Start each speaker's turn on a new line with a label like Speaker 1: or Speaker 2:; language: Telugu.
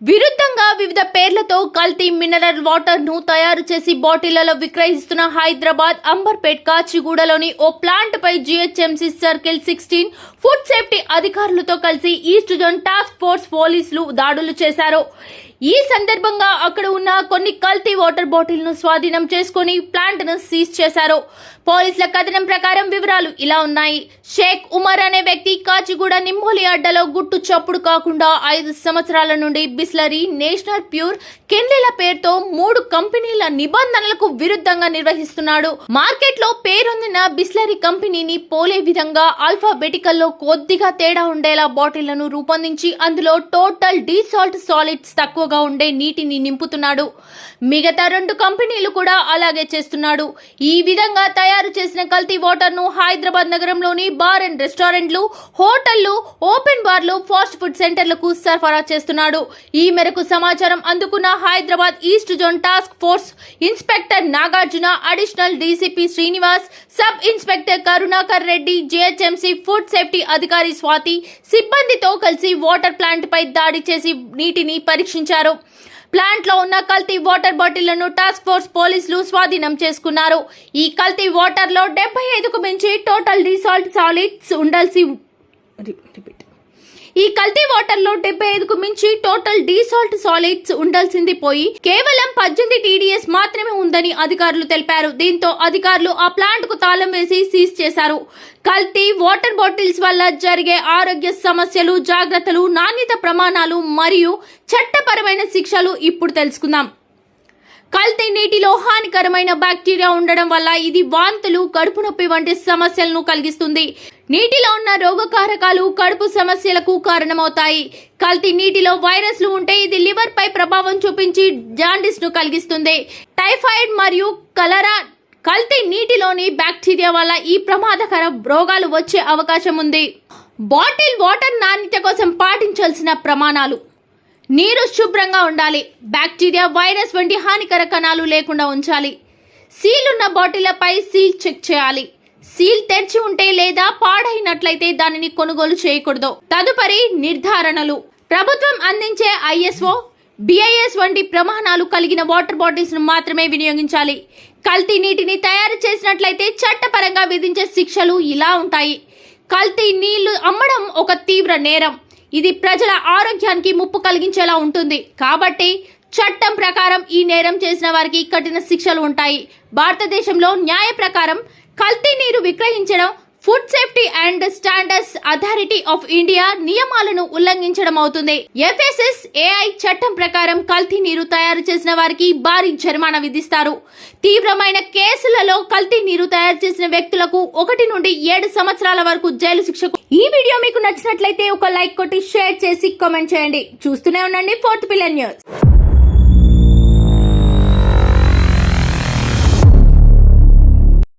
Speaker 1: విరుద్ధంగా వివిధ పేర్లతో కల్తీ మినరల్ వాటర్ను తయారు చేసి బాటిళ్ళలో విక్రయిస్తున్న హైదరాబాద్ అంబర్పేట్ కాచిగూడలోని ఓ ప్లాంట్ పై GHMC circle sixteen food safety అధికారులతో కలిసి ఈస్ట్ జోన్ టాస్క్ ఫోర్స్ పోలీసులు దాడులు చేశారు. ఈ సందర్భంగా అక్కడ ఉన్న కొన్ని కల్తీ వాటర్ బాటిల్ను స్వాధీనం చేసుకుని ప్లాంట్ను సీజ్ చేశారు. పోలీసుల కథనం ప్రకారం వివరాలు ఇలా ఉన్నాయి. షేక్ ఉమర్ అనే వ్యక్తి కాచిగూడ నిమ్మోలి అడ్డలో గుట్టు చప్పుడు కాకుండా ఐదు సంవత్సరాల నుండి బిస్లరీ నేషనల్ ప్యూర్ కెన్లీల పేరుతో మూడు కంపెనీల నిబంధనలకు విరుద్ధంగా నిర్వహిస్తున్నాడు. మార్కెట్లో పేరొందిన బిస్లరీ కంపెనీని పోలే విధంగా ఆల్ఫాబెటికల్లో కొద్దిగా తేడా ఉండేలా బాటిళ్ళను రూపొందించి అందులో టోటల్ డీసాల్ట్ సాలిడ్స్ తక్కువ తక్కువగా ఉండే నీటిని నింపుతున్నాడు. మిగతా రెండు కంపెనీలు కూడా అలాగే చేస్తున్నాడు. ఈ విధంగా తయారు చేసిన కల్తీ వాటర్ను హైదరాబాద్ నగరంలోని బార్ అండ్ రెస్టారెంట్లు హోటళ్ళు ఓపెన్ బార్లు ఫాస్ట్ ఫుడ్ సెంటర్లకు సరఫరా చేస్తున్నాడు. ఈ మేరకు సమాచారం అందుకున్న Hyderabad east zone task force inspector Nagarjuna additional DCP Srinivas sub inspector Karunakar Reddy GHMC food safety అధికారి స్వాతి సిబ్బందితో కలిసి వాటర్ ప్లాంట్ పై దాడి చేసి నీటిని పరీక్షించారు. ప్లాంట్లో ఉన్న కల్తీ వాటర్ బాటిళ్ళను టాస్క్ ఫోర్స్ పోలీసులు స్వాధీనం చేసుకున్నారు. ఈ కల్తీ వాటర్లో డెబ్బై ఐదుకు మించి టోటల్ డిసాల్ట్ సాలిడ్స్ ఉండాల్సి రిపీట్ ఈ కల్తీ వాటర్లో డెబ్బై ఐదుకు మించి టోటల్ డీసాల్ట్ సాలిడ్స్ ఉండాల్సింది పోయి కేవలం పద్దెనిమిది టీడీఎస్ మాత్రమే ఉందని అధికారులు తెలిపారు. దీంతో అధికారులు ఆ ప్లాంట్కు తాళం వేసి సీజ్ చేశారు. కల్తీ వాటర్ బాటిల్స్ వల్ల జరిగే ఆరోగ్య సమస్యలు జాగ్రత్తలు నాణ్యత ప్రమాణాలు మరియు చట్టపరమైన శిక్షలు ఇప్పుడు తెలుసుకుందాం. కల్తీ నీటిలో హానికరమైన బ్యాక్టీరియా ఉండడం వల్ల ఇది వాంతులు కడుపు నొప్పి వంటి సమస్యలను కలిగిస్తుంది. నీటిలో ఉన్న రోగకారకాలు కడుపు సమస్యలకు కారణమవుతాయి. కల్తీ నీటిలో వైరస్లు ఉంటే ఇది లివర్ పై ప్రభావం చూపించి జాండిస్ను కలిగిస్తుంది. టైఫాయిడ్ మరియు కలరా కల్తీ నీటిలోని బ్యాక్టీరియా వల్ల ఈ ప్రమాదకర రోగాలు వచ్చే అవకాశం ఉంది. బాటిల్ వాటర్ నాణ్యత కోసం పాటించాల్సిన ప్రమాణాలు. నీరు శుభ్రంగా ఉండాలి. బ్యాక్టీరియా వైరస్ వంటి హానికర కణాలు లేకుండా ఉంచాలి. సీల్ ఉన్న బాటిళ్ళపై సీల్ చెక్ చేయాలి. సీల్ తెరిచి ఉంటే లేదా పాడైనట్లయితే దానిని కొనుగోలు చేయకూడదు. తదుపరి నిర్ధారణలు. ప్రభుత్వం అందించే ఐఎస్ఓ బిఐఎస్ వంటి ప్రమాణాలు కలిగిన వాటర్ బాటిల్స్ను మాత్రమే వినియోగించాలి. కల్తీ నీటిని తయారు చేసినట్లయితే చట్టపరంగా విధించే శిక్షలు ఇలా ఉంటాయి. కల్తీ నీళ్ళు అమ్మడం ఒక తీవ్ర నేరం. ఇది ప్రజల ఆరోగ్యానికి ముప్పు కలిగించేలా ఉంటుంది. కాబట్టి చట్టం ప్రకారం ఈ నేరం చేసిన వారికి కఠిన శిక్షలు ఉంటాయి. భారతదేశంలో న్యాయ ప్రకారం కల్తీ నీరు విక్రయించడం food safety and standards authority of India నియమాలను ఉల్లంఘించడం అవుతుంది. ఎఫ్ఎస్ఎస్ ఏఐ చట్టం ప్రకారం కల్తీ నీరు తయారు చేసిన వారికి భారీ జరిమానా విధిస్తారు. తీవ్రమైన కేసులలో కల్తీ నీరు తయారు చేసిన వ్యక్తులకు ఒకటి నుండి ఏడు సంవత్సరాల వరకు జైలు శిక్షకు ఈ వీడియో మీకు నచ్చినట్లయితే ఒక లైక్ కొట్టి షేర్ చేసి కామెంట్ చేయండి. చూస్తూనే ఉండండి ఫోర్త్ పిల్లర్ న్యూస్.